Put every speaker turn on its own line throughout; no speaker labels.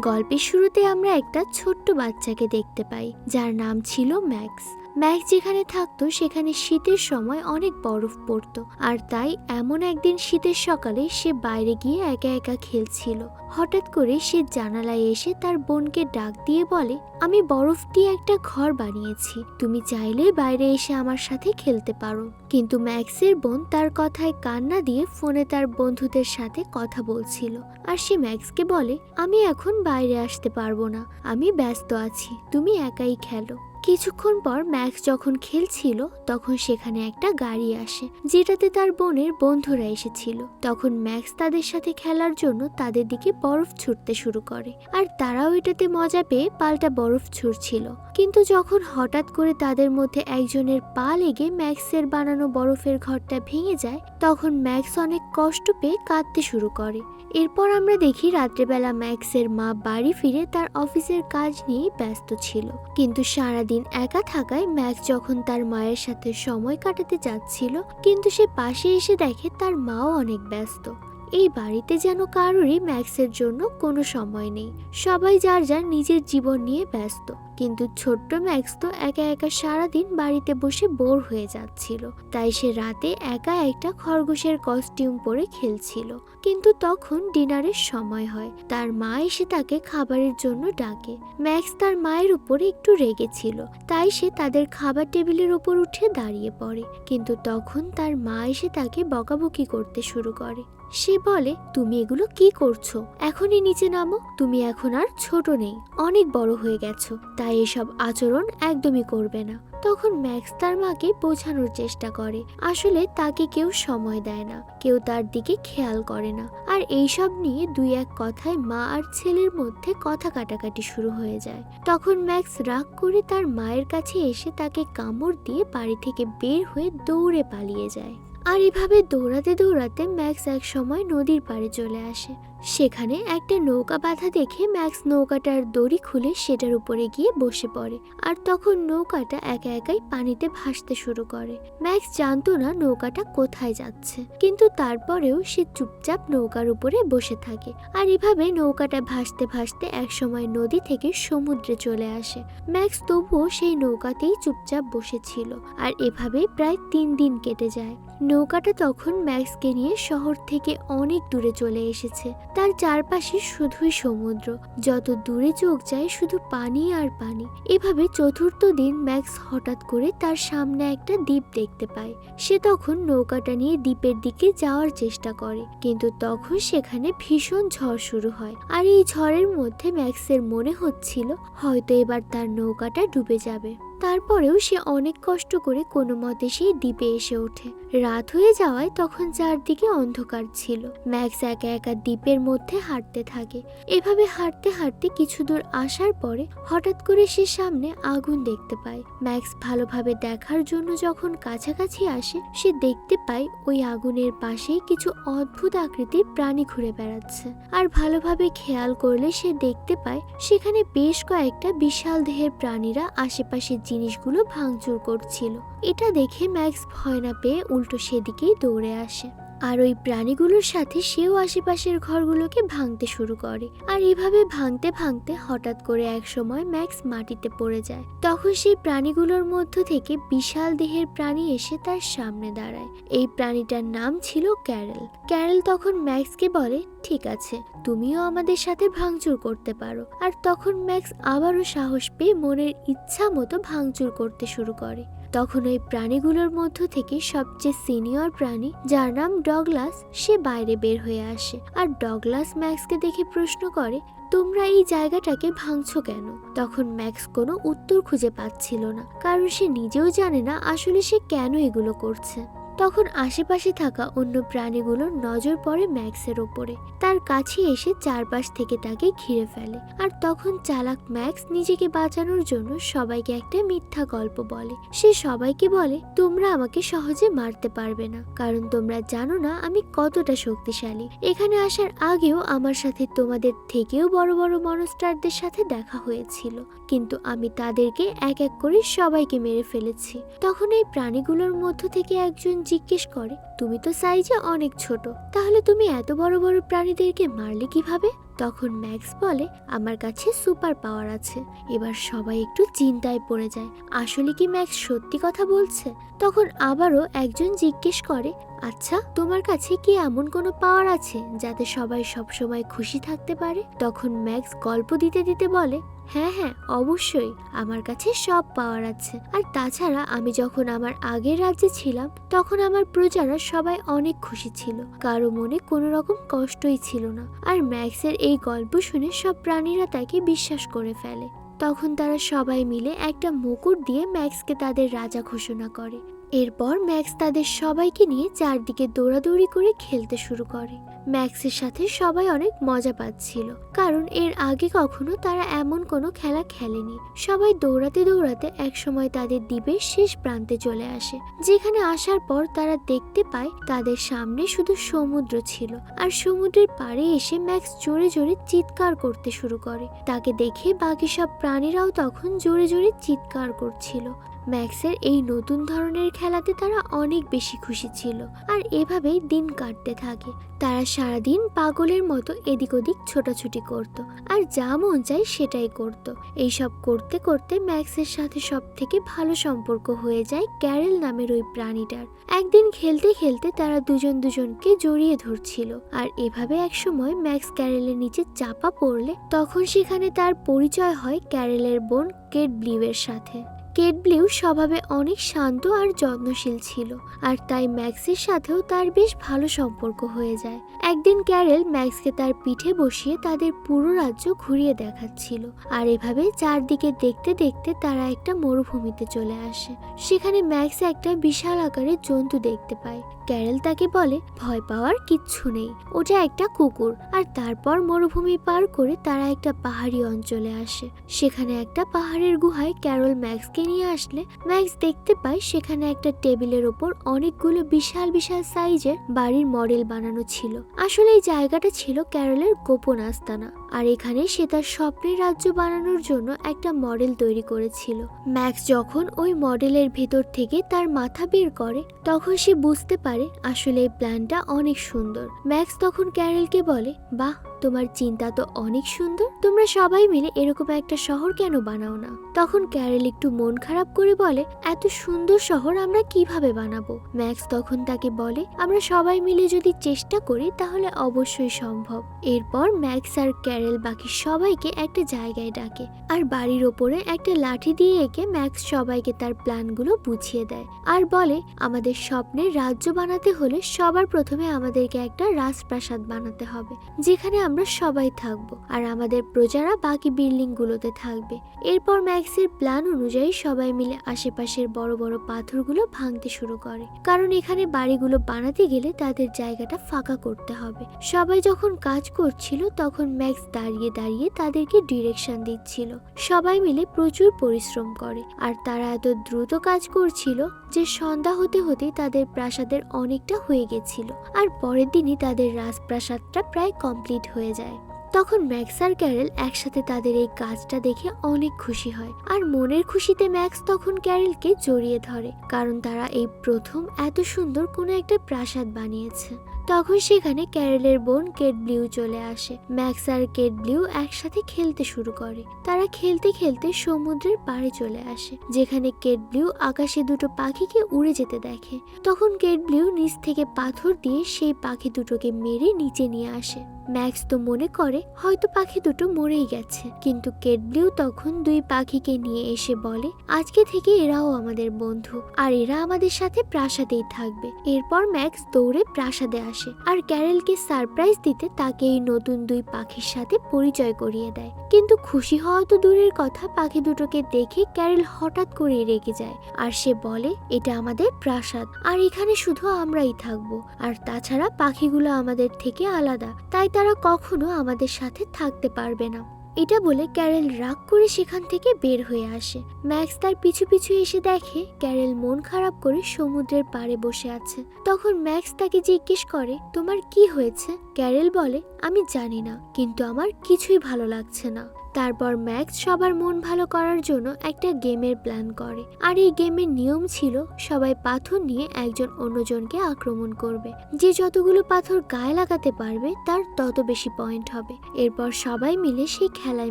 গল্পের শুরুতে আমরা একটা ছোট্ট বাচ্চাকে দেখতে পাই যার নাম ছিল ম্যাক্স। ম্যাক্স যেখানে থাকতো, সেখানে শীতের সময় অনেক বরফ পড়তো। আর তাই এমন একদিন শীতের সকালে সে বাইরে গিয়ে একা একা খেলছিল। হঠাৎ করে সে জানালায় এসে তার বোনকে ডাক দিয়ে বলে, আমি বরফ দিয়ে একটা ঘর বানিয়েছি। তুমি চাইলে বাইরে এসে আমার সাথে খেলতে পারো। কিন্তু ম্যাক্সের বোন তার কথায় কান্না দিয়ে ফোনে তার বন্ধুদের সাথে কথা বলছিল। আর সে ম্যাক্সকে বলে, আমি এখন বাইরে আসতে পারব না। আমি ব্যস্ত আছি। তুমি একাই খেলো। কিছুক্ষণ পর ম্যাক্স যখন খেলছিল, তখন সেখানে একটা গাড়ি আসে, যেটাতে তার বোনের বন্ধুরা এসেছিল। তখন ম্যাক্স তাদের সাথে খেলার জন্য তাদের দিকে বরফ ছুটতে শুরু করে, আর তারাও এটাতে মজা পেয়ে পাল্টা বরফ ছুটছিল কিন্তু যখন হঠাৎ করে তাদের মধ্যে একজনের পা লেগে ম্যাক্সের বানানো বরফের ঘরটা ভেঙে যায়, তখন ম্যাক্স অনেক কষ্ট পেয়ে কাঁদতে শুরু করে। এরপর আমরা দেখি রাত্রেবেলা ম্যাক্সের মা বাড়ি ফিরে তার অফিসের কাজ নিয়ে ব্যস্ত ছিল। কিন্তু সারাদিন একা থাকায় ম্যাক্স যখন তার মায়ের সাথে সময় কাটাতে যাচ্ছিল, কিন্তু সে পাশে এসে দেখে তার মাও অনেক ব্যস্ত। এই বাড়িতে যেন কারোরই ম্যাক্সের জন্য কোনো সময় নেই। সবাই যার যার নিজের জীবন নিয়ে ব্যস্ত। কিন্তু ছোট্ট ম্যাক্স তো একা একা সারাদিন বাড়িতে বসে বোর হয়ে যাচ্ছিল। তাই সে রাতে একা একটা খরগোশের কস্টিউম পরে খেলছিল। কিন্তু তখন ডিনারের সময় হয়। তার মা এসে তাকে খাবারের জন্য ডাকে। ম্যাক্স তার মায়ের উপরে একটু রেগেছিল। তাই সে তাদের খাবার টেবিলের ওপর উঠে দাঁড়িয়ে পড়ে। কিন্তু তখন তার মা এসে তাকে বকাবকি করতে শুরু করে। সে বলে, তুমি এগুলো কি করছ? এখনই নিচে নামো। তুমি এখন আর ছোট নেই। অনেক বড় হয়ে গেছো। তাই এসব আচরণ একদমই করবে না। তখন ম্যাক্স তার মাকে বোঝানোর চেষ্টা করে। আসলে তাকে কেউ সময় দেয় না। কেউ তার দিকে খেয়াল করে না। আর এইসব নিয়ে দুই এক কথায় মা আর ছেলের মধ্যে কথা কাটাকাটি শুরু হয়ে যায়। তখন ম্যাক্স রাগ করে তার মায়ের কাছে এসে তাকে কামড় দিয়ে বাড়ি থেকে বের হয়ে দৌড়ে পালিয়ে যায়। আর এভাবে দৌড়াতে দৌড়াতে ম্যাক্স এক সময় নদীর পাড়ে চলে আসে। সেখানে একটা নৌকা বাঁধা দেখে ম্যাক্স নৌকাটার দড়ি খুলে সেটার উপরে গিয়ে বসে পড়ে আর তখন নৌকাটা একা একাই পানিতে ভাসতে শুরু করে। ম্যাক্স জানতো না নৌকাটা কোথায় যাচ্ছে, কিন্তু তারপরেও সে চুপচাপ নৌকার উপরে বসে থাকে আর এভাবে নৌকাটা ভাসতে ভাসতে একসময় নদী থেকে সমুদ্রে চলে আসে। ম্যাক্স তবুও সেই নৌকাতেই চুপচাপ বসেছিল আর এভাবে প্রায় তিন দিন কেটে যায়। নৌকাটা তখন ম্যাক্সকে নিয়ে শহর থেকে অনেক দূরে চলে এসেছে। তার চারপাশে শুধুই সমুদ্র। যত দূরে চোখ যায়, শুধু পানি আর পানি। এভাবে চতুর্থ দিন ম্যাক্স হঠাৎ করে তার সামনে একটা দ্বীপ দেখতে পায়। সে তখন নৌকাটা নিয়ে দ্বীপের দিকে যাওয়ার চেষ্টা করে, কিন্তু তখন সেখানে ভীষণ ঝড় শুরু হয়। আর এই ঝড়ের মধ্যে ম্যাক্সের মনে হচ্ছিল, হয়তো এবার তার নৌকাটা ডুবে যাবে। তারপরেও সে অনেক কষ্ট করে কোনো মতে সেই দ্বীপে এসে ওঠে। রাত হয়ে যাওয়ায় তখন চারদিকে অন্ধকার ছিল। ম্যাক্স একা একা দ্বীপের মধ্যে হাঁটতে থাকে। এভাবে হাঁটতে হাঁটতে কিছু দূর আসার পরে হঠাৎ করে সে সামনে আগুন দেখতে পায়। ম্যাক্স ভালোভাবে দেখার জন্য যখন কাছাকাছি আসে, সে দেখতে পায় ওই আগুনের পাশেই কিছু অদ্ভুত আকৃতির প্রাণী ঘুরে বেড়াচ্ছে। আর ভালোভাবে খেয়াল করলে সে দেখতে পায়, সেখানে বেশ কয়েকটা বিশাল দেহের প্রাণীরা আশেপাশের জিনিসগুলো ভাঙচুর করছিল। এটা দেখে ম্যাক্স ভয় না পেয়ে উল্টো সেদিকেই দৌড়ে আসে। আর ওই প্রাণীগুলোর সাথে সেও আশেপাশের ঘরগুলোকে ভাঙতে শুরু করে। আর এভাবে ভাঙতে ভাঙতে হঠাৎ করে এক সময় ম্যাক্স মাটিতে পড়ে যায়। তখন সেই প্রাণীগুলোর মধ্য থেকে বিশাল দেহের প্রাণী এসে তার সামনে দাঁড়ায়। এই প্রাণীটার নাম ছিল ক্যারেল। ক্যারেল তখন ম্যাক্সকে বলে, ঠিক আছে, তুমিও আমাদের সাথে ভাঙচুর করতে পারো। আর তখন ম্যাক্স আবারও সাহস পেয়ে মনের ইচ্ছা মতো ভাঙচুর করতে শুরু করে। তখন ওই প্রাণীগুলোর মধ্য থেকে সবচেয়ে সিনিয়র প্রাণী, যার নাম ডগলাস, সে বাইরে বের হয়ে আসে। আর ডগলাস ম্যাক্সকে দেখে প্রশ্ন করে, তোমরা এই জায়গাটাকে ভাঙছো কেন? তখন ম্যাক্স কোনো উত্তর খুঁজে পাচ্ছিল না, কারণ সে নিজেও জানে না আসলে সে কেন এগুলো করছে। তখন আশেপাশে থাকা অন্য প্রাণীগুলোর নজর পড়ে ম্যাক্সের ওপরে। তার কাছে এসে চারপাশ থেকে তাকে ঘিরে ফেলে। আর তখন চালাক ম্যাক্স নিজেকে বাঁচানোর জন্য সবাইকে একটা মিথ্যা গল্প বলে। সে সবাইকে বলে, তোমরা আমাকে সহজে মারতে পারবে না। কারণ তোমরা জানো না আমি কতটা শক্তিশালী। এখানে আসার আগেও আমার সাথে তোমাদের থেকেও বড় বড় মনস্টারদের সাথে দেখা হয়েছিল। কিন্তু আমি তাদেরকে এক এক করে সবাইকে মেরে ফেলেছি। তখন এই প্রাণীগুলোর মধ্য থেকে একজন জিজ্ঞেস করে, তুমি তো সাইজে অনেক ছোট, তাহলে তুমি এত বড় বড় প্রাণীদেরকে মারলে কীভাবে? তখন ম্যাক্স বলে, আমার কাছে সুপার পাওয়ার আছে। এবার সবাই একটু চিন্তায় পড়ে যায়। আসলে কি ম্যাক্স সত্যি কথা বলছে? তখন আবারও একজন জিজ্ঞেস করে আচ্ছা তোমার কাছে কি এমন কোনো পাওয়ার আছে যাতে সবাই সবসময় খুশি থাকতে পারে? তখন ম্যাক্স গল্প দিতে দিতে বলে হ্যাঁ হ্যাঁ অবশ্যই, আমার কাছে সব পাওয়ার আছে। আর তাছাড়া আমি যখন আমার আগের রাজ্যে ছিলাম, তখন আমার প্রজারা সবাই অনেক খুশি ছিল। কারও মনে কোনো রকম কষ্টই ছিল না। আর ম্যাক্সের এই গল্প শুনে সব প্রাণীরা তাকে বিশ্বাস করে ফেলে। তখন তারা সবাই মিলে একটা মুকুট দিয়ে ম্যাক্সকে তাদের রাজা ঘোষণা করে। এরপর ম্যাক্স তাদের সবাইকে নিয়ে চারদিকে দৌড়াদৌড়ি করে খেলতে শুরু করে। ম্যাক্সের সাথে সবাই অনেক মজা পাচ্ছিল, কারণ এর আগে কখনো তারা এমন কোনো খেলা খেলেনি। সবাই দৌড়াতে দৌড়াতে একসময় তাদের দ্বীপের শেষ প্রান্তে চলে আসে, যেখানে আসার পর তারা দেখতে পায় তাদের সামনে শুধু সমুদ্র ছিল, আর সমুদ্রের পাড়ে এসে ম্যাক্স জোরে জোরে চিৎকার করতে শুরু করে। তাকে দেখে বাকি সব প্রাণীরাও তখন জোরে জোরে চিৎকার করছিল। ম্যাক্সের এই নতুন ধরনের খেলাতে তারা অনেক বেশি খুশি ছিল আর এভাবেই দিন কাটতে থাকে। তারা সারাদিন পাগলের মতো এদিক ওদিক ছোটাছুটি করত আর যা মন চায় সেটাই করত। এইসব করতে করতে ম্যাক্সের সাথে সব থেকে ভালো সম্পর্ক হয়ে যায় ক্যারেল নামের ওই প্রাণীটার। একদিন খেলতে খেলতে তারা দুজন দুজনকে জড়িয়ে ধরছিল আর এভাবে একসময় ম্যাক্স ক্যারেলের নিচে চাপা পড়লে তখন সেখানে তার পরিচয় হয় ক্যারেলের বোন কেট ব্লিউয়ের সাথে। কেট ব্লিউ স্বভাবে অনেক শান্ত আর যত্নশীল ছিল, আর তাই ম্যাক্সের সাথেও তার বেশ ভালো সম্পর্ক হয়ে যায়। একদিন ক্যারেল ম্যাক্সকে তার পিঠে বসিয়ে তাদের পুরো রাজ্য ঘুরিয়ে দেখাচ্ছিল, আর এভাবে চারদিকে দেখতে দেখতে তারা একটা মরুভূমিতে চলে আসে। সেখানে ম্যাক্স একটা বিশাল আকারের জন্তু দেখতে পায় ক্যারেল তাকে বলে, ভয় পাওয়ার কিচ্ছু নেই। ওটা একটা কুকুর। আর তারপর মরুভূমি পার করে তারা একটা পাহাড়ি অঞ্চলে আসে। সেখানে একটা পাহাড়ের গুহায় ক্যারল ম্যাক্সকে নিয়ে আসলে, ম্যাক্স দেখতে পায় সেখানে একটা টেবিলের ওপর অনেকগুলো বিশাল বিশাল সাইজের বাড়ির মডেল বানানো ছিল। আসলে এই জায়গাটা ছিল ক্যারলের গোপন আস্তানা। আর এখানে সে তার স্বপ্নের রাজ্য বানানোর জন্য একটা মডেল তৈরি করেছিল। ম্যাক্স যখন ওই মডেলের ভেতর থেকে তার মাথা বের করে, তখন সে বুঝতে পারে আসলে এই প্ল্যানটা অনেক সুন্দর। ম্যাক্স তখন ক্যারেলকে বলে বাহ তোমার চিন্তা তো অনেক সুন্দর। তোমরা সবাই মিলে এরকম একটা শহর কেন বানাও না? তখন ক্যারেল একটু মন খারাপ করে বলে, এত সুন্দর শহর আমরা কীভাবে বানাবো? ম্যাক্স তখন তাকে বলে, আমরা সবাই মিলে যদি চেষ্টা করি, তাহলে অবশ্যই সম্ভব। এরপর ম্যাক্স আর ক্যারেল বাকি সবাইকে একটা জায়গায় ডাকে আর বাড়ির ওপরে একটা লাঠি দিয়ে এঁকে ম্যাক্স সবাইকে তার প্ল্যানগুলো বুঝিয়ে দেয় আর বলে, আমাদের স্বপ্নের রাজ্য বানাতে হলে সবার প্রথমে আমাদেরকে একটা রাজপ্রাসাদ বানাতে হবে, যেখানে আমরা সবাই থাকব। আর আমাদের প্রজারা বাকি বিল্ডিংগুলোতে থাকবে। এরপর ম্যাক্সের প্ল্যান অনুযায়ী সবাই মিলে আশেপাশের বড় বড় পাথরগুলো ভাঙতে শুরু করে। কারণ এখানে বাড়িগুলো বানাতে গেলে তাদের জায়গাটা ফাঁকা করতে হবে। সবাই যখন কাজ করছিল, তখন ম্যাক্স দাঁড়িয়ে দাঁড়িয়ে তাদেরকে ডিরেকশন দিচ্ছিল। সবাই মিলে প্রচুর পরিশ্রম করে। আর তারা এত দ্রুত কাজ করছিল যে সন্ধ্যা হতে হতেই তাদের প্রাসাদের অনেকটা হয়ে গেছিল। আর পরের দিনই তাদের রাজপ্রাসাদটা প্রায় কমপ্লিট হয়ে যায়। তখন ম্যাক্স আর ক্যারেল একসাথে তাদের এই কাজটা দেখে অনেক খুশি হয়। আর মনের খুশিতে ম্যাক্স তখন ক্যারেলকে জড়িয়ে ধরে, কারণ তারা এই প্রথম এত সুন্দর কোনো একটা প্রাসাদ বানিয়েছে। তখন সেখানে ক্যারেলের বোন কেট ব্লিউ চলে আসে। ম্যাক্স আর কেট ব্লিউ একসাথে খেলতে শুরু করে। তারা খেলতে খেলতে সমুদ্রের পাড়ে চলে আসে, যেখানে কেট ব্লিউ আকাশে দুটো পাখিকে উড়ে যেতে দেখে। তখন কেট ব্লিউ নিচ থেকে পাথর দিয়ে সেই পাখি দুটোকে মেরে নিচে নিয়ে আসে। ম্যাক্স তো মনে করে, হয়তো পাখি দুটো মরেই গেছে। কিন্তু কেট ব্লিউ তখন দুই পাখিকে নিয়ে এসে বলে, আজকে থেকে এরাও আমাদের বন্ধু, আর এরা আমাদের সাথে প্রাসাদেই থাকবে। এরপর ম্যাক্স দৌড়ে প্রাসাদে আসে। আর ক্যারেলকে সারপ্রাইজ দিতে তাকে এই নতুন দুই পাখির সাথে পরিচয় করিয়ে দেয়। কিন্তু খুশি হওয়া তো দূরের কথা, পাখি দুটোকে দেখে ক্যারেল হঠাৎ করে রেগে যায়। আর সে বলে, এটা আমাদের প্রাসাদ। আর এখানে শুধু আমরাই থাকব। আর তাছাড়া পাখিগুলো আমাদের থেকে আলাদা। তাই তারা কখনো আমাদের সাথে থাকতে পারবে না। এটা বলে ক্যারেল রাগ করে সেখান থেকে বের হয়ে আসে। ম্যাক্স তার পিছু পিছু এসে দেখে ক্যারেল মন খারাপ করে সমুদ্রের পাড়ে বসে আছে। তখন ম্যাক্স তাকে জিজ্ঞেস করে, তোমার কি হয়েছে? ক্যারেল বলে, আমি জানি না, কিন্তু আমার কিছুই ভালো লাগছে না। তারপর ম্যাক্স সবার মন ভালো করার জন্য একটা গেমের প্ল্যান করে। আর এই গেমের নিয়ম ছিল, সবাই পাথর নিয়ে একজন অন্যজনকে আক্রমণ করবে। যে যতগুলো পাথর গায়ে লাগাতে পারবে, তার তত বেশি পয়েন্ট হবে। এরপর সবাই মিলে সেই খেলায়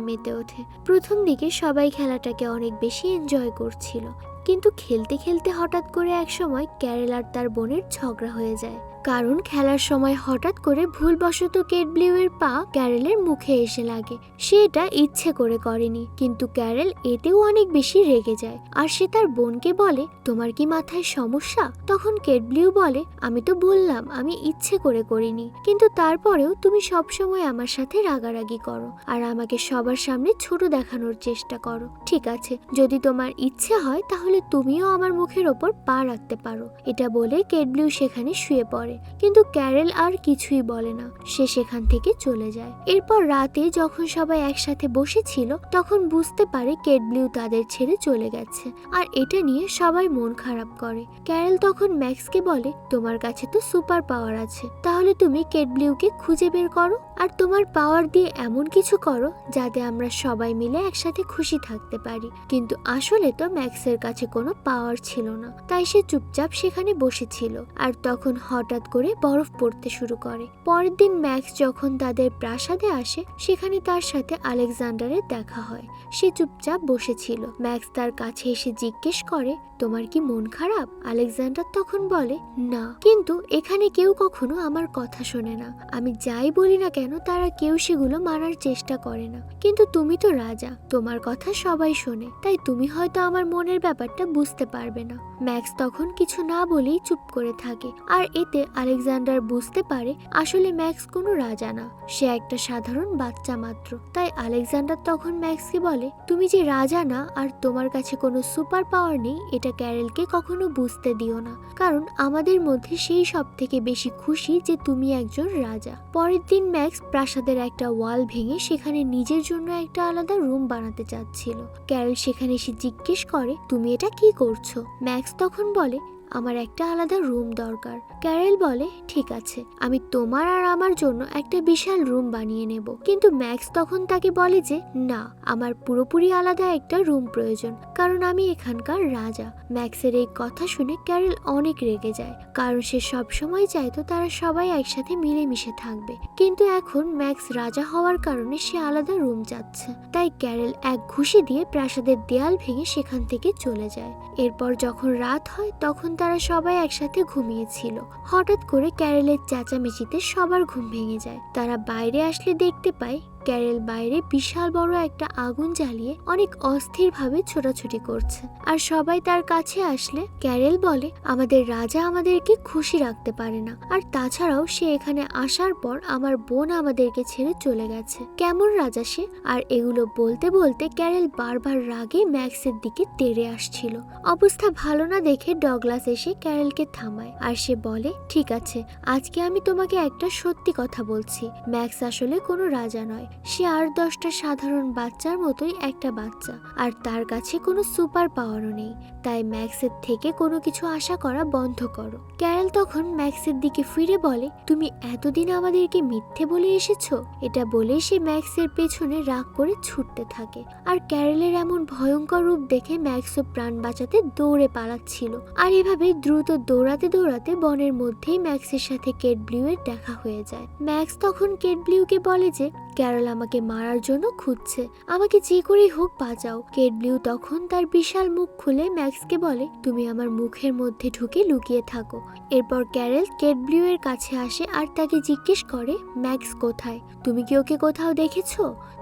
মেতে ওঠে। প্রথম দিকে সবাই খেলাটাকে অনেক বেশি এনজয় করছিল। কিন্তু খেলতে খেলতে হঠাৎ করে এক সময় ক্যারেল তার বোনের ঝগড়া হয়ে যায়। কারণ খেলার সময় হঠাৎ করে ভুলবশত কেট ব্লিউয়ের পা ক্যারেলের মুখে এসে লাগে। সে এটা ইচ্ছে করে করেনি, কিন্তু ক্যারেল এতেও অনেক বেশি রেগে যায়। আর সে তার বোনকে বলে, তোমার কি মাথায় সমস্যা? তখন কেট ব্লিউ বলে, আমি তো বললাম, আমি ইচ্ছে করে করিনি, কিন্তু তারপরেও তুমি সবসময় আমার সাথে রাগারাগি করো, আর আমাকে সবার সামনে ছোট দেখানোর চেষ্টা করো। ঠিক আছে, যদি তোমার ইচ্ছে হয়, তাহলে তুমিও আমার মুখের ওপর পা রাখতে পারো। এটা বলে কেট ব্লিউ সেখানে শুয়ে পড়ে। কিন্তু ক্যারেল আর কিছুই বলে না। সে সেখান থেকে চলে যায়। এরপর রাতে যখন সবাই একসাথে বসেছিল, তখন বুঝতে পারে কেট ব্লিউ তাদের ছেড়ে চলে গেছে। আর এটা নিয়ে সবাই মন খারাপ করে। ক্যারেল তখন ম্যাক্সকে বলে, তোমার কাছে তো সুপার পাওয়ার আছে। তাহলে তুমি কেট ব্লিউকে খুঁজে বের করো। আর তোমার পাওয়ার দিয়ে এমন কিছু করো যাতে আমরা সবাই মিলে একসাথে খুশি থাকতে পারি। কিন্তু আসলে তো ম্যাক্সের কাছে কোনো পাওয়ার ছিল না। তাই সে চুপচাপ সেখানে বসেছিল। আর তখন হঠাৎ করে বরফ পড়তে শুরু করে। পরের দিন ম্যাক্স যখন তাদের প্রাসাদে আসে, সেখানে তার সাথে আলেকজান্ডারের দেখা হয়। সে চুপচাপ বসেছিল। ম্যাক্স তার কাছে এসে জিজ্ঞেস করে, তোমার কি মন খারাপ? আলেকজান্ডার তখন বলে, না। কিন্তু এখানে কেউ কখনো আমার কথা শোনে না। আমি যাই বলি না কেন, তারা কেউ সেগুলো মানার চেষ্টা করে না। কিন্তু তুমি তো রাজা। তোমার কথা সবাই শোনে। তাই তুমি হয়তো আমার মনের ব্যাপারটা বুঝতে পারবে না। ম্যাক্স তখন কিছু না বলেই চুপ করে থাকে। আর এতে আলেকজান্ডার বুঝতে পারে আসলে ম্যাক্স কোনো রাজা না। সে একটা সাধারণ বাচ্চা মাত্র। তাই আলেকজান্ডার তখন ম্যাক্সকে বলে, তুমি যে রাজা না, আর তোমার কাছে কোনো সুপার পাওয়ার নেই, এটা ক্যারেলকে কখনো বুঝতে দিও না। কারণ আমাদের মধ্যে সেই সব থেকে বেশি খুশি যে তুমি একজন রাজা। পরের দিন ম্যাক্স প্রাসাদের একটা ওয়াল ভেঙে সেখানে নিজের জন্য একটা আলাদা রুম বানাতে চাচ্ছিল। ক্যারেল সেখানে এসে জিজ্ঞেস করে, তুমি এটা কি করছ? ম্যাক্স তখন বলে আমার একটা আলাদা রুম দরকার। ক্যারেল বলে, ঠিক আছে, আমি তোমার আর আমার জন্য একটা বিশাল রুম বানিয়ে নেব। কিন্তু ম্যাক্স তখন তাকে বলে যে, না, আমার পুরোপুরি আলাদা একটা রুম প্রয়োজন, কারণ আমি এখানকার রাজা। ম্যাক্সের এই কথা শুনে ক্যারেল অনেক রেগে যায়, কারণ সে সব সময় চাইতো তারা সবাই একসাথে মিলেমিশে থাকবে। কিন্তু এখন ম্যাক্স রাজা হওয়ার কারণে সে আলাদা রুম যাচ্ছে তাই ক্যারেল এক ঘুষি দিয়ে প্রাসাদের দেয়াল ভেঙে সেখান থেকে চলে যায়। এরপর যখন রাত হয়, তখন তারা সবাই একসাথে ঘুমিয়েছিল হঠাৎ করে ক্যারেলের চেঁচামেচিতে সবার ঘুম ভেঙে যায়। তারা বাইরে আসলে দেখতে পায় ক্যারেল বাইরে বিশাল বড় একটা আগুন জ্বালিয়ে অনেক অস্থিরভাবে ছোটাছুটি করছে। আর সবাই তার কাছে আসলে ক্যারেল বলে, আমাদের রাজা আমাদেরকে খুশি রাখতে পারে না। আর তাছাড়াও সে এখানে আসার পর আমার বোন আমাদেরকে ছেড়ে চলে গেছে। কেমন রাজা সে? আর এগুলো বলতে বলতে ক্যারেল বারবার রাগে ম্যাক্সের দিকে তেড়ে আসছিল। অবস্থা ভালো না দেখে ডগলাস এসে ক্যারেলকে থামায় আর সে বলে, ঠিক আছে, আজকে আমি তোমাকে একটা সত্যি কথা বলছি। ম্যাক্স আসলে কোনো রাজা নয়। সে আর দশটা সাধারণ বাচ্চার মতোই একটা বাচ্চা। আর তার কাছে কোনো সুপার পাওয়ারও নেই। তাই ম্যাক্সের থেকে কোনো কিছু আশা করা বন্ধ করো। ক্যারেল তখন ম্যাক্সের দিকে ফিরে বলে, তুমি এতদিন আমাদেরকে মিথ্যে বলে এসেছ? এটা বলে সে ম্যাক্সের পেছনে রাগ করে ছুটতে থাকে। আর ক্যারেলের এমন ভয়ঙ্কর রূপ দেখে ম্যাক্সও প্রাণ বাঁচাতে দৌড়ে পালাচ্ছিল। আর এভাবে দ্রুত দৌড়াতে দৌড়াতে বনের মধ্যেই ম্যাক্সের সাথে কেট ব্লিউয়ের দেখা হয়ে যায়। ম্যাক্স তখন কেট ব্লিউকে বলে যে ক্যারল আমাকে মারার জন্য খুঁজছে। আমাকে যে করেই হোক বাঁচাও। কেট ব্লিউ তখন তার বিশাল মুখ খুলে ম্যাক্সকে বলে, তুমি আমার মুখের মধ্যে ঢুকে লুকিয়ে থাকো। এরপর ক্যারেল কেট ব্লিউ এর কাছে আসে আর তাকে জিজ্ঞেস করে, ম্যাক্স কোথায়? তুমি কি ওকে কোথাও দেখেছ?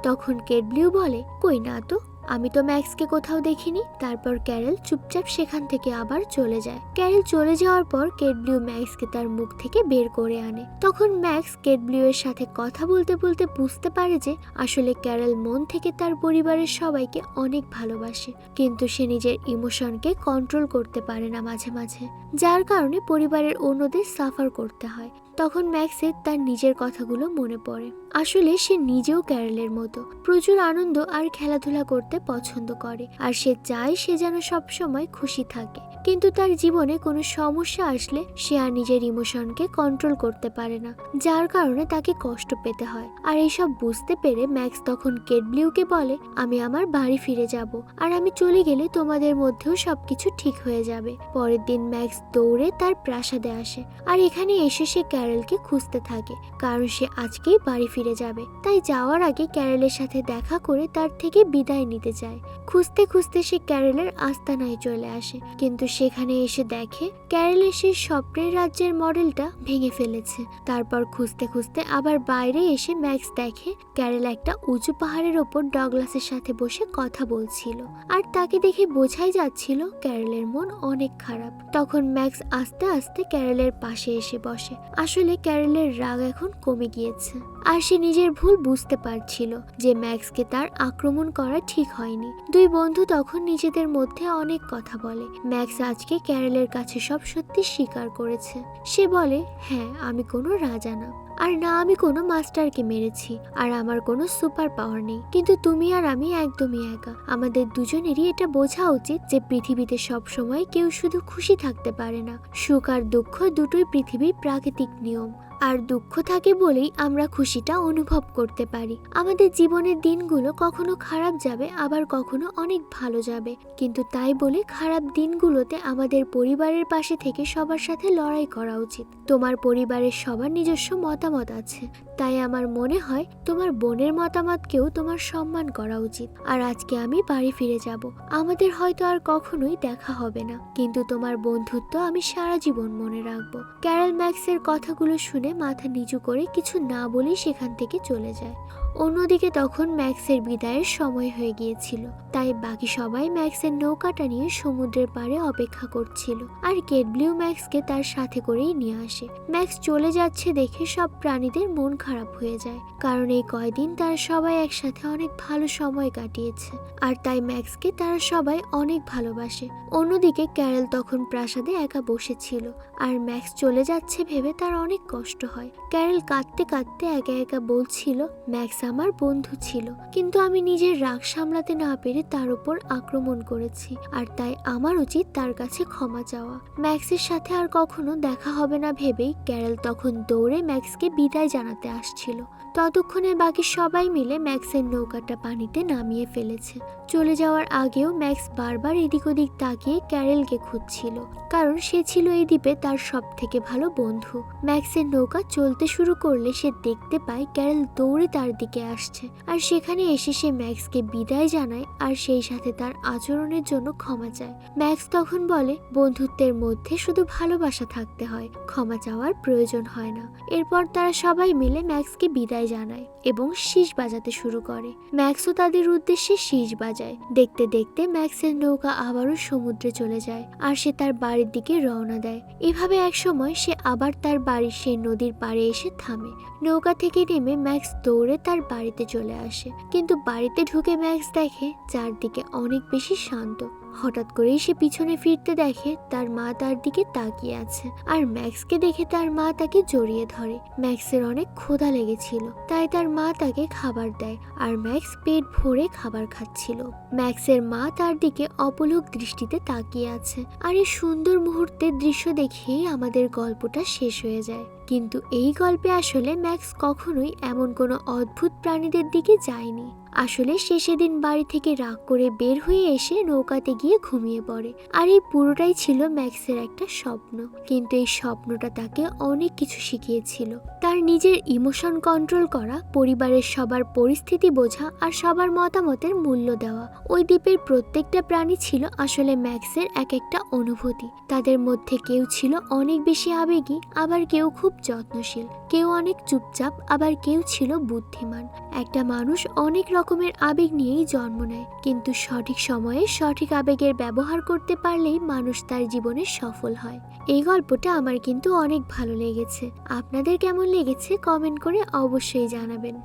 তখন কেট ব্লিউ বলে, কই না তো। আমি তো ম্যাক্সকে কোথাও দেখিনি। তারপর ক্যারেল চুপচাপ সেখান থেকে আবার চলে যায়। ক্যারেল চলে যাওয়ার পর কেট ব্লিউ ম্যাক্সকে তার মুখ থেকে বের করে আনে। তখন ম্যাক্স কেট ব্লিউ এর সাথে কথা বলতে বলতে বুঝতে পারে যে আসলে ক্যারেল মন থেকে তার পরিবারের সবাইকে অনেক ভালোবাসে। কিন্তু সে নিজের ইমোশনকে কন্ট্রোল করতে পারে না মাঝে মাঝে। যার কারণে পরিবারের অন্যদের সাফার করতে হয়। তখন ম্যাক্সের তার নিজের কথাগুলো মনে পড়ে। আসলে সে নিজেও ক্যারেলের মতো। প্রচুর আনন্দ আর খেলাধুলা করতে পছন্দ করে। আর সে চায় সে যেন সবসময় খুশি থাকে। কিন্তু তার জীবনে কোনো সমস্যা আসলে সে আর নিজের ইমোশনকে কন্ট্রোল করতে পারে না, যার কারণে তাকে কষ্ট পেতে হয়। আর এইসব বুঝতে পেরে ম্যাক্স তখন কেটব্লিউকে বলে, আমি আমার বাড়ি ফিরে যাব, আর আমি চলে গেলে তোমাদের মধ্যেও সবকিছু ঠিক হয়ে যাবে। পরের দিন ম্যাক্স দৌড়ে তার প্রাসাদে আসে, আর এখানে এসে সে ক্যারেলকে খুঁজতে থাকে, কারণ সে আজকেই বাড়ি ফিরে যাবে। তাই যাওয়ার আগে ক্যারেলের সাথে দেখা করে তার থেকে বিদায় নিতে চায়। খুঁজতে খুঁজতে সে ক্যারেলের আস্তানায় চলে আসে, কিন্তু সেখানে এসে দেখে ক্যারেলের সেই স্বপ্নের রাজ্যের মডেলটা ভেঙে ফেলেছে। তারপর খুঁজতে খুঁজতে আবার বাইরে এসে ম্যাক্স দেখে ক্যারেল একটা উঁচু পাহাড়ের ওপর ডগলাসের সাথে বসে কথা বলছিল। আর তাকে দেখে বোঝাই যাচ্ছিল ক্যারেলের মন অনেক খারাপ। তখন ম্যাক্স আস্তে আস্তে ক্যারেলের পাশে এসে বসে। আসলে ক্যারেলের রাগ এখন কমে গিয়েছে। আর সে নিজের ভুল বুঝতে পারছিল যে ম্যাক্সকে তার আক্রমণ করা ঠিক হয়নি। দুই বন্ধু তখন নিজেদের মধ্যে অনেক কথা বলে। ম্যাক্স আজকে ক্যারেলের কাছে সব সত্যি স্বীকার করেছে। সে বলে হ্যাঁ আমি কোনো রাজা না। আর না, আমি কোনো মাস্টারকে মেরেছি। আর আমার কোনো সুপার পাওয়ার নেই। কিন্তু তুমি আর আমি একদমই একা। আমাদের দুজনেরই এটা বোঝা উচিত যে পৃথিবীতে সব সময় কেউ শুধু খুশি থাকতে পারে না। সুখ আর দুঃখ দুটোই পৃথিবীর প্রাকৃতিক নিয়ম। আর দুঃখ থাকে বলেই আমরা খুশিটা অনুভব করতে পারি। আমাদের জীবনের দিনগুলো কখনো খারাপ যাবে, আবার কখনো অনেক ভালো যাবে। কিন্তু তাই বলে খারাপ দিনগুলোতে আমাদের পরিবারের পাশে থেকে সবার সাথে লড়াই করা উচিত। তোমার পরিবারের সবার নিজস্ব মতামত আছে। তাই আমার মনে হয় তোমার বোনের মতামতকেও তোমার সম্মান করা উচিত। আর আজকে আমি বাড়ি ফিরে যাব। আমাদের হয়তো আর কখনোই দেখা হবে না। কিন্তু তোমার বন্ধুত্ব আমি সারা জীবন মনে রাখব। ক্যারেল ম্যাক্সের কথাগুলো শুনে মাথা নিচু করে কিছু না বলেই সেখান থেকে চলে যায়। অন্যদিকে তখন ম্যাক্সের বিদায়ের সময় হয়ে গিয়েছিল। তাই বাকি সবাই ম্যাক্সের নৌকাটা নিয়ে সমুদ্রের পাড়ে অপেক্ষা করছিল আর কেটব্লিউ ম্যাক্সকে তার সাথে করেই নিয়ে আসে। ম্যাক্স চলে যাচ্ছে দেখে সব প্রাণীদের মন খারাপ হয়ে যায়, কারণ এই কয়দিন তারা সবাই একসাথে অনেক ভালো সময় কাটিয়েছে আর তাই ম্যাক্সকে তারা সবাই অনেক ভালোবাসে। অন্যদিকে ক্যারেল তখন প্রাসাদে একা বসেছিল আর ম্যাক্স চলে যাচ্ছে ভেবে তার অনেক কষ্ট হয়। ক্যারেল কাঁদতে কাঁদতে একা একা বলছিল, ম্যাক্স আমার বন্ধু ছিল, কিন্তু আমি নিজের রাগ সামলাতে না পেরে তার উপর আক্রমণ করেছি, আর তাই আমার উচিত তার কাছে ক্ষমা চাওয়া। ম্যাক্সের সাথে আর কখনো দেখা হবে না ভেবেই ক্যারেল তখন দৌড়ে ম্যাক্সকে বিদায় জানাতে আসছিল। ততক্ষণে বাকি সবাই মিলে ম্যাক্সের নৌকাটা পানিতে নামিয়ে ফেলেছে। চলে যাওয়ার আগেও ম্যাক্স বারবার এদিক ওদিক তাকিয়ে ক্যারেলকে খুঁজছিল, কারণ সে ছিল এই দ্বীপে তার সব থেকে ভালো বন্ধু। ম্যাক্সের নৌকা চলতে শুরু করলে সে দেখতে পায় ক্যারেল দৌড়ে তার দিকে আসছে, আর সেখানে এসে সে ম্যাক্সকে বিদায় জানায় আর সেই সাথে তার আচরণের জন্য ক্ষমা চায়। ম্যাক্স তখন বলে, বন্ধুত্বের মধ্যে শুধু ভালোবাসা থাকতে হয়, ক্ষমা চাওয়ার প্রয়োজন হয় না। এরপর তারা সবাই মিলে ম্যাক্সকে বিদায় জানায় এবং শীষ বাজাতে শুরু করে। ম্যাক্সও তাদের উদ্দেশ্যে শীষ বাজায়। দেখতে দেখতে ম্যাক্সের নৌকা আবারও সমুদ্রে চলে যায় আর সে তার বাড়ির দিকে রওনা দেয়। এভাবে এক সময় সে আবার তার বাড়ির সেই নদীর পাড়ে এসে থামে। নৌকা থেকে নেমে ম্যাক্স দৌড়ে তার বাড়িতে চলে আসে। কিন্তু বাড়িতে ঢুকে ম্যাক্স দেখে চারদিকে অনেক বেশি শান্ত। হঠাৎ করেই সে পিছনে ফিরতে দেখে তার মা তার দিকে তাকিয়ে আছে। আর ম্যাক্সকে দেখে তার মা তাকে জড়িয়ে ধরে। ম্যাক্সের অনেক ক্ষুধা লেগেছিল। তাই তার মা তাকে খাবার দেয় আর ম্যাক্স পেট ভরে খাবার খাচ্ছিল। ম্যাক্সের মা তার দিকে অপলক দৃষ্টিতে তাকিয়ে আছে আর এই সুন্দর মুহূর্তের দৃশ্য দেখেই আমাদের গল্পটা শেষ হয়ে যায়। কিন্তু এই গল্পে আসলে ম্যাক্স কখনোই এমন কোনো অদ্ভুত প্রাণীদের দিকে যায়নি। আসলে সে সেদিন বাড়ি থেকে রাগ করে বের হয়ে এসে নৌকাতে গিয়ে ঘুমিয়ে পড়ে। আর এই পুরোটাই ছিল ম্যাক্সের একটা স্বপ্ন। কিন্তু এই স্বপ্নটা তাকে অনেক কিছু শিখিয়েছিল। তার নিজের ইমোশন কন্ট্রোল করা, পরিবারের সবার পরিস্থিতি বোঝা আর সবার মতামতের মূল্য দেওয়া। ওই দ্বীপের প্রত্যেকটা প্রাণী ছিল আসলে ম্যাক্সের এক একটা অনুভূতি। তাদের মধ্যে কেউ ছিল অনেক বেশি আবেগী, আবার কেউ খুব যত্নশীল। কেউ অনেক চুপচাপ, আবার কেউ ছিল বুদ্ধিমান। একটা মানুষ অনেক রকমের আবেগ নিয়েই জন্ম নেয়, কিন্তু সঠিক সময়ে সঠিক আবেগের ব্যবহার করতে পারলেই মানুষ তার জীবনে সফল হয়। এই গল্পটা আমার কিন্তু অনেক ভালো লেগেছে। আপনাদের কেমন লেগেছে কমেন্ট করে অবশ্যই জানাবেন।